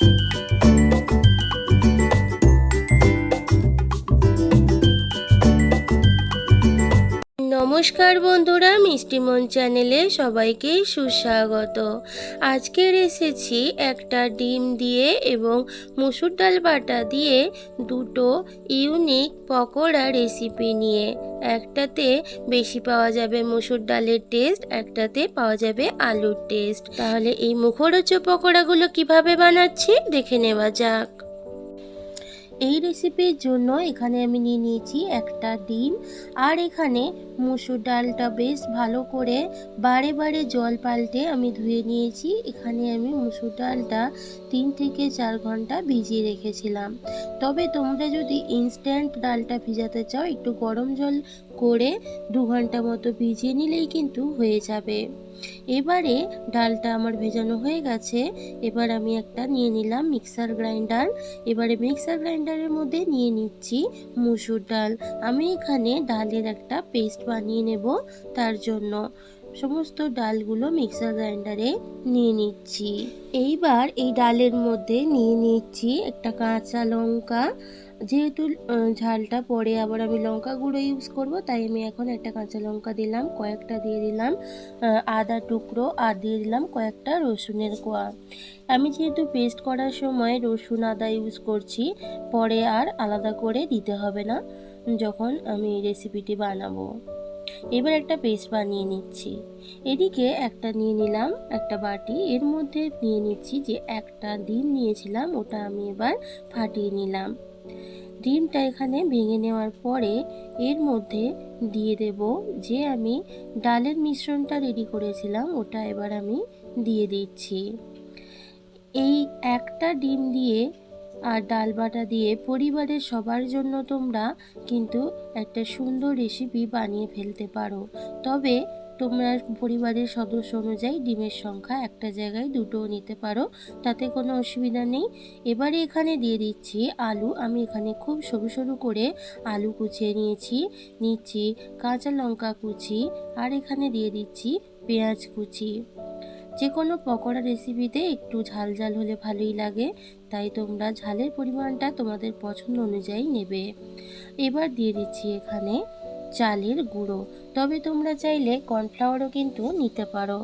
you. নমস্কার বন্ধুরা মিষ্টিমন চ্যানেলে সবাইকে সুস্বাগত। আজকের এসেছি একটা ডিম দিয়ে এবং মুসুর ডাল বাটা দিয়ে দুটো ইউনিক পকোড়া রেসিপি নিয়ে। একটাতে বেশি পাওয়া যাবে মুসুর ডালের টেস্ট, একটাতে পাওয়া যাবে আলুর টেস্ট। তাহলে এই মুখরোচ পকোড়াগুলো কীভাবে বানাচ্ছি দেখে নেওয়া যাক। এই রেসিপির জন্য এখানে আমি নিয়ে নিয়েছি একটা ডিম। আর এখানে মুসুর ডালটা বেশ ভালো করে বারে বারে জল পাল্টে আমি ধুয়ে নিয়েছি। এখানে আমি মুসুর ডালটা তিন থেকে চার ঘণ্টা ভিজিয়ে রেখেছিলাম। তবে তোমরা যদি ইনস্ট্যান্ট ডালটা ভিজাতে চাও, একটু গরম জল করে দু ঘণ্টা মতো ভিজিয়ে নিলেই কিন্তু হয়ে যাবে। এবারে ডালটা আমার ভেজানো হয়ে গেছে। এবার আমি একটা নিয়ে নিলাম মিক্সার গ্রাইন্ডার এবারে মিক্সার গ্রাইন্ডারের মধ্যে নিয়ে নিচ্ছি মুসুর ডাল। আমি এখানে ডালের একটা পেস্ট বানিয়ে নেব, তার জন্য। সমস্ত ডালগুলো মিক্সার গ্রাইন্ডারে নিয়ে নিচ্ছি। এইবার এই ডালের মধ্যে নিয়ে নিচ্ছি একটা কাঁচা লঙ্কা। যেহেতু ঝালটা পরে আবার আমি লঙ্কা গুঁড়ো ইউজ করব, তাই আমি এখন একটা কাঁচা লঙ্কা দিলাম, কয়েকটা দিয়ে দিলাম আদা টুকরো আর দিয়ে দিলাম কয়েকটা রসুনের কোয়া। আমি যেহেতু পেস্ট করার সময় রসুন, আদা ইউজ করছি, পরে আর আলাদা করে দিতে হবে না, যখন আমি রেসিপিটি বানাবো। এবার একটা পেস্ট বানিয়ে নিচ্ছি। এদিকে একটা নিয়ে নিলাম, একটা বাটি। এর মধ্যে নিয়ে নিচ্ছি যে একটা ডিম নিয়েছিলাম, ওটা আমি এবার ফাটিয়ে নিলাম। ডিমটা এখানে ভেঙে নেওয়ার পরে এর মধ্যে দিয়ে দেব যে আমি ডালের মিশ্রণটা রেডি করেছিলাম, ওটা এবার আমি দিয়ে দিচ্ছি। এই একটা ডিম দিয়ে আর ডাল বাটা দিয়ে পরিবারের সবার জন্য তোমরা কিন্তু একটা সুন্দর রেসিপি বানিয়ে ফেলতে পারো। তবে তোমরা পরিবারের সদস্য অনুযায়ী ডিমের সংখ্যা একটা জায়গায় দুটোও নিতে পারো, তাতে কোনো অসুবিধা নেই। এবারে এখানে দিয়ে দিচ্ছি আলু। আমি এখানে খুব সরু সরু করে আলু কুচিয়ে নিয়েছি, নিচ্ছি কাঁচা লঙ্কা কুচি, আর এখানে দিয়ে দিচ্ছি পেঁয়াজ কুচি। যে কোনো পকোড়া রেসিপিতে একটু ঝাল ঝাল হলে ভালোই লাগে, তাই তোমরা ঝালের পরিমাণটা তোমাদের পছন্দ অনুযায়ী নেবে। এবার দিয়ে দিচ্ছি এখানে চালের গুঁড়ো। তবে তোমরা চাইলে কর্নফ্লাওয়ারও কিন্তু নিতে পারো।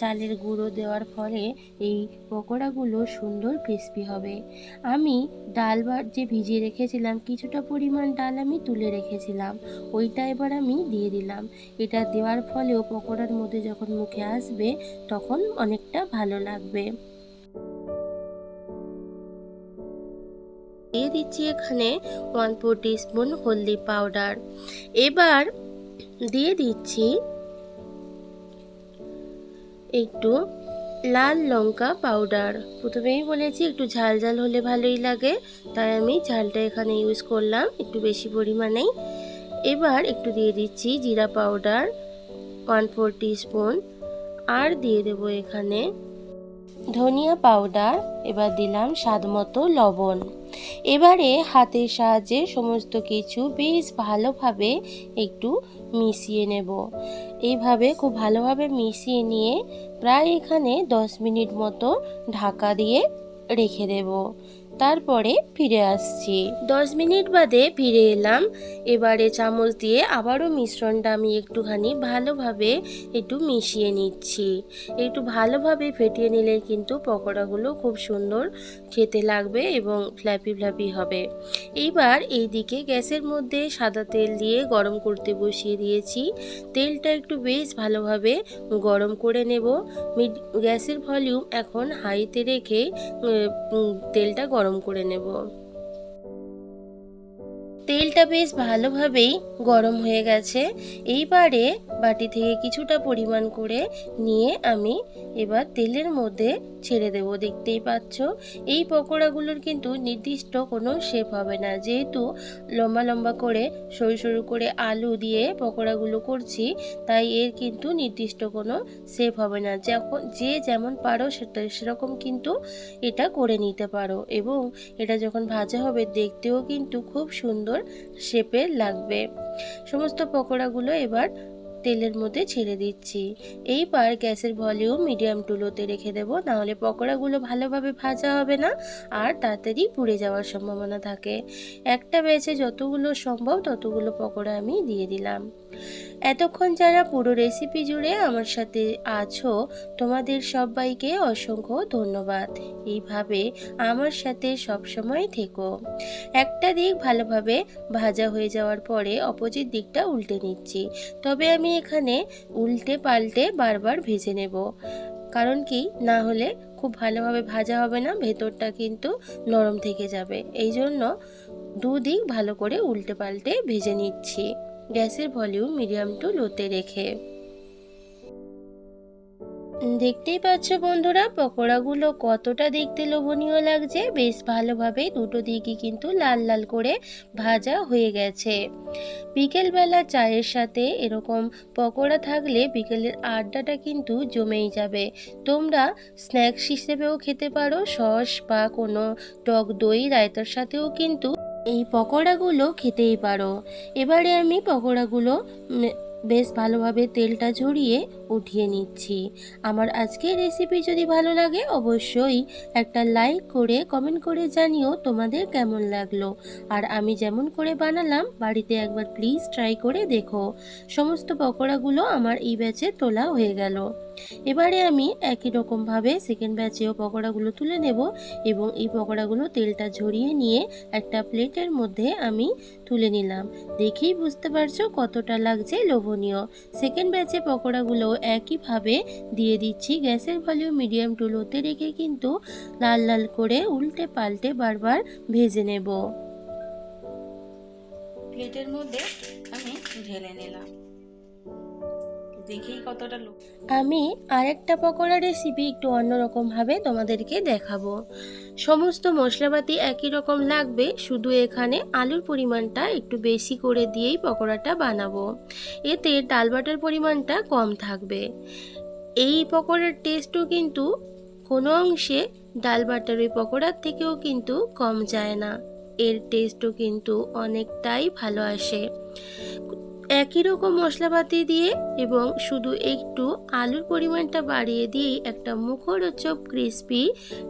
চালের গুঁড়ো দেওয়ার ফলে এই পকোড়াগুলো সুন্দর ক্রিস্পি হবে। আমি ডাল যে ভিজিয়ে রেখেছিলাম, কিছুটা পরিমাণ ডাল আমি তুলে রেখেছিলাম। ওইটা এবার আমি দিয়ে দিলাম। এটা দেওয়ার ফলেও পকোড়ার মধ্যে যখন মুখে আসবে, তখন অনেকটা ভালো লাগবে। দিয়ে দিচ্ছি এখানে ওয়ান ফোর স্পুন হলদি পাউডার এবার দিয়ে দিচ্ছি একটু লাল লঙ্কা পাউডার। প্রথমেই বলেছি একটু ঝাল ঝাল হলে ভালোই লাগে, তাই আমি ঝালটা এখানে ইউজ করলাম, একটু বেশি পরিমাণেই। এবার একটু দিয়ে দিচ্ছি জিরা পাউডার ওয়ান ফোর স্পুন আর দিয়ে দেবো এখানে ধনিয়া পাউডার, এবার দিলাম স্বাদ মতো লবণ। এবারে হাতের সাহায্যে সমস্ত কিছু বেশ ভালোভাবে একটু মিশিয়ে নেব। এইভাবে খুব ভালোভাবে মিশিয়ে নিয়ে প্রায় এখানে দশ মিনিট মতো ঢাকা দিয়ে রেখে দেব। তারপরে ফিরে আসছি। দশ মিনিট বাদে ফিরে এলাম। এবারে চামচ দিয়ে আবারও মিশ্রণটা আমি একটুখানি ভালোভাবে একটু মিশিয়ে নিচ্ছি। একটু ভালোভাবে ফেটিয়ে নিলে কিন্তু পকোড়াগুলো খুব সুন্দর খেতে লাগবে এবং ফ্ল্যাপি ফ্ল্যাপি হবে। এইবার এইদিকে গ্যাসের মধ্যে সাদা তেল দিয়ে গরম করতে বসিয়ে দিয়েছি। তেলটা একটু বেশ ভালোভাবে গরম করে নেব। গ্যাসের ভলিউম এখন হাইতে রেখে তেলটা গরম করে নেব। তেলটা বেশ ভালোভাবেই গরম হয়ে গেছে। এইবারে বাটি থেকে কিছুটা পরিমাণ করে নিয়ে আমি এবার তেলের মধ্যে ছেড়ে দেব, দেখতেই পাচ্ছ? এই পকোড়াগুলোর কিন্তু নির্দিষ্ট কোনো শেপ হবে না। যেহেতু লম্বা লম্বা করে, সরু সরু করে আলু দিয়ে পকোড়াগুলো করছি, তাই এর কিন্তু নির্দিষ্ট কোনো শেপ হবে না। যখন, যে যেমন পারো সেটা, সেরকম কিন্তু এটা করে নিতে পারো এবং এটা যখন ভাজা হবে দেখতেও কিন্তু খুব সুন্দর শেপের লাগবে। সমস্ত পকোড়াগুলো এবার তেলের মধ্যে ছেড়ে দিচ্ছি। এইবার গ্যাসের ভলিউম মিডিয়াম টু লোতে রেখে দেবো, নাহলে পকোড়াগুলো ভালোভাবে ভাজা হবে না আর তাড়াতাড়ি পুড়ে যাওয়ার সম্ভাবনা থাকে। একটা ব্যাচে যতগুলো সম্ভব ততগুলো পকোড়া আমি দিয়ে দিলাম। এতক্ষণ যারা পুরো রেসিপি জুড়ে আমার সাথে আছো, তোমাদের সবাইকে অসংখ্য ধন্যবাদ। এইভাবে আমার সাথে সবসময় থেকো। একটা দিক ভালোভাবে ভাজা হয়ে যাওয়ার পরে অপোজিট দিকটা উল্টে নিচ্ছি। তবে আমি এখানে উল্টে পাল্টে বারবার ভেজে নেব। কারণ কি? না হলে খুব ভালোভাবে ভাজা হবে না, ভেতরটা কিন্তু নরম থেকে যাবে। এই জন্য দুদিক ভালো করে উল্টে পাল্টে ভেজে নিচ্ছি। গ্যাসের ভলিউম মিডিয়াম টু লোতে রেখে। দেখতেই পাচ্ছ বন্ধুরা, পকোড়াগুলো কতটা দেখতে লোভনীয় লাগছে। বেশ ভালোভাবে দুটো দিকই কিন্তু লাল লাল করে ভাজা হয়ে গেছে। বিকেলবেলা চায়ের সাথে এরকম পকোড়া থাকলে বিকেলের আড্ডাটা কিন্তু জমেই যাবে। তোমরা স্ন্যাক্স হিসেবেও খেতে পারো, সস বা কোনো টক দই রায়তার সাথেও কিন্তু এই পকোড়াগুলো খেতেই পারো। এবারে আমি পকোড়াগুলো বেশ ভালোভাবে তেলটা ঝরিয়ে উঠিয়ে নিচ্ছি। আমার আজকের রেসিপি যদি ভালো লাগে, অবশ্যই একটা লাইক করে কমেন্ট করে জানিও তোমাদের কেমন লাগল। আর আমি যেমন করে বানালাম, বাড়িতে একবার প্লিজ ট্রাই করে দেখো। সমস্ত পকোড়াগুলো আমার এই ব্যাচে তোলা হয়ে গেল। এবারে আমি একই রকমভাবে সেকেন্ড ব্যাচেও পকোড়াগুলো তুলে নেব এবং এই পকোড়াগুলো তেলটা ঝরিয়ে নিয়ে একটা প্লেটের মধ্যে আমি তুলে নিলাম। দেখেই বুঝতে পারছ কতটা লাগছে লোভনীয়। সেকেন্ড ব্যাচে পকোড়াগুলো একইভাবে দিয়ে দিচ্ছি। গ্যাসের ভলিউম মিডিয়াম টু লোতে রেখে কিন্তু লাল লাল করে উল্টে পাল্টে বারবার ভেজে নেব। প্লেটের মধ্যে আমি ঢেলে নিলাম। দেখেই কতটা লোক। আমি আরেকটা পকোড়া রেসিপি একটু অন্যরকমভাবে তোমাদেরকে দেখাবো। সমস্ত মশলাপাতি একই রকম লাগবে, শুধু এখানে আলুর পরিমাণটা একটু বেশি করে দিয়েই পকোড়াটা বানাবো। এতে ডাল বাটার পরিমাণটা কম থাকবে। এই পকোড়ার টেস্টও কিন্তু কোনো অংশে ডাল বাটার ওই পকোড়ার থেকেও কিন্তু কম যায় না। এর টেস্টও কিন্তু অনেকটাই ভালো আসে। একই রকম মশলাপাতি দিয়ে এবং শুধু একটু আলুর পরিমাণটা বাড়িয়ে দিয়েই একটা মুখরোচক ক্রিস্পি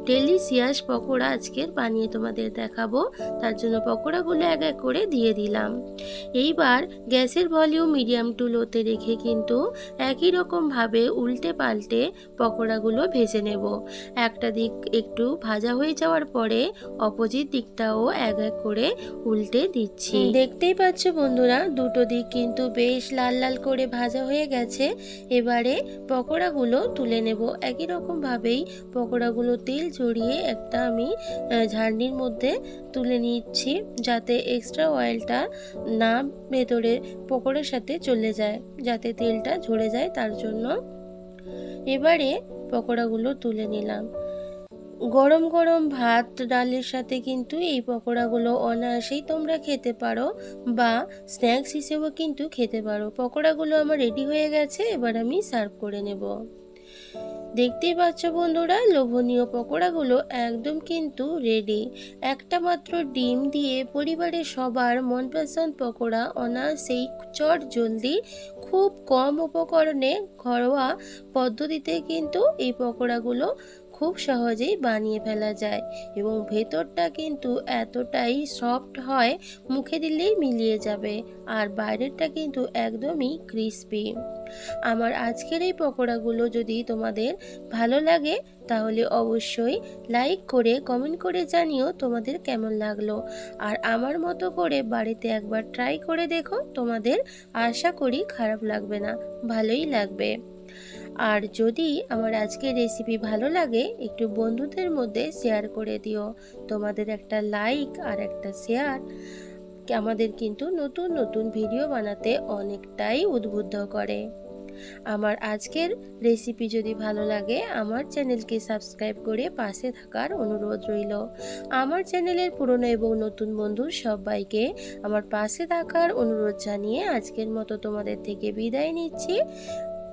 ডেলিসিয়াস পকোড়া আজকের বানিয়ে তোমাদের দেখাবো। তার জন্য পকোড়াগুলো এক এক করে দিয়ে দিলাম। এইবার গ্যাসের ভলিউম মিডিয়াম টু লোতে রেখে কিন্তু একই রকমভাবে উল্টে পাল্টে পকোড়াগুলো ভেজে নেব। একটা দিক একটু ভাজা হয়ে যাওয়ার পরে অপোজিট দিকটাও এক এক করে উল্টে দিচ্ছি। দেখতেই পাচ্ছ বন্ধুরা, দুটো দিক কিন্তু বেশ লাল লাল করে ভাজা হয়ে গেছে। এবারে পকোড়াগুলো তুলে নেব। একই রকমভাবেই পকোড়াগুলো তেল ঝরিয়ে একটা আমি ঝাড়নির মধ্যে তুলে নিচ্ছি যাতে এক্সট্রা অয়েলটা না ভেতরে পকোড়ার সাথে চলে যায়, যাতে তেলটা ঝরে যায় তার জন্য। এবারে পকোড়াগুলো তুলে নিলাম। গরম গরম ভাত, ডালের সাথে কিন্তু এই পকোড়াগুলো অনায়াসেই তোমরা খেতে পারো বা স্ন্যাক্স হিসেবেও কিন্তু খেতে পারো। পকোড়াগুলো আমার রেডি হয়ে গেছে, এবার আমি সার্ভ করে নেব। দেখতেই পাচ্ছ বন্ধুরা, লোভনীয় পকোড়াগুলো একদম কিন্তু রেডি একটা মাত্র ডিম দিয়ে পরিবারের সবার মনপসন্দ পকোড়া অনায়াসেই চট জলদি খুব কম উপকরণে ঘরোয়া পদ্ধতিতে কিন্তু এই পকোড়াগুলো খুব সহজেই বানিয়ে ফেলা যায় এবং ভেতরটা কিন্তু এতটাই সফট হয়, মুখে দিলেই মিলিয়ে যাবে আর বাইরেরটা কিন্তু একদমই ক্রিস্পি আমার আজকের এই পকোড়াগুলো যদি তোমাদের ভালো লাগে, তাহলে অবশ্যই লাইক করে কমেন্ট করে জানিও তোমাদের কেমন লাগল। আর আমার মতো করে বাড়িতে একবার ট্রাই করে দেখো, তোমাদের আশা করি খারাপ লাগবে না, ভালোই লাগবে। আর যদি আমার আজকের রেসিপি ভালো লাগে, একটু বন্ধুদের মধ্যে শেয়ার করে দিও। তোমাদের একটা লাইক আর একটা শেয়ার আমাদের কিন্তু নতুন নতুন ভিডিও বানাতে অনেকটাই উদ্বুদ্ধ করে। আমার আজকের রেসিপি যদি ভালো লাগে, আমার চ্যানেলকে সাবস্ক্রাইব করে পাশে থাকার অনুরোধ রইল। আমার চ্যানেলের পুরনো এবং নতুন বন্ধু সবাইকে আমার পাশে থাকার অনুরোধ জানিয়ে আজকের মতো তোমাদের থেকে বিদায় নিচ্ছি।